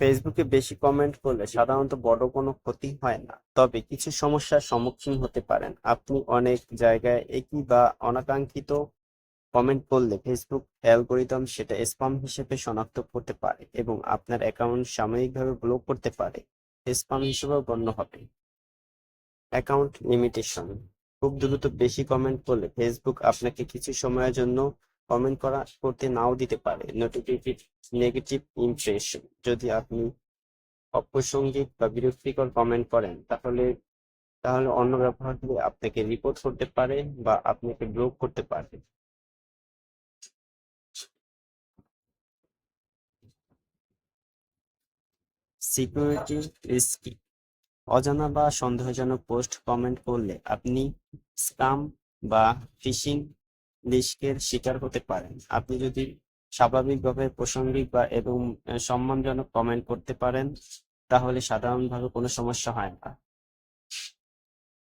ফেসবুকে বেশি কমেন্ট করলে সাধারণত বড় কোনো ক্ষতি হয় না। তবে কিছু সমস্যার সম্মুখীন হতে পারেন। আপনি অনেক জায়গায় একই বা অনাকাঙ্ক্ষিত কমেন্ট করলে ফেসবুক অ্যালগোরিদম সেটা স্পাম হিসেবে শনাক্ত করতে পারে এবং আপনার অ্যাকাউন্ট সাময়িকভাবে ব্লক করতে পারে। স্প্যাম হিসেবেও গণ্য হবে। অ্যাকাউন্ট লিমিটেশন খুব দ্রুত বেশি কমেন্ট করলে ফেসবুক আপনাকে কিছু সময়ের জন্য কমেন্ট করা করতে নাও দিতে পারে। নোটিফিকেট নেগেটিভ ইমপ্রেশন যদি আপনি অপ্রাসঙ্গিক বা বিরক্তিকর কমেন্ট করেন, তাহলে তাহলে অন্য ব্যবহারকারী আপনাকে রিপোর্ট করতে পারে বা আপনাকে ব্লক করতে পারে। সিকিউরিটি রিস্ক অজানা বা সন্দেহজনক পোস্ট কমেন্ট করলে আপনি স্প্যাম বা ফিশিং লিস্কের শিকার হতে পারেন। আপনি যদি স্বাভাবিকভাবে প্রাসঙ্গিক বা এবং সম্মানজনক কমেন্ট করতে পারেন, তাহলে সাধারণভাবে কোনো সমস্যা হয় না।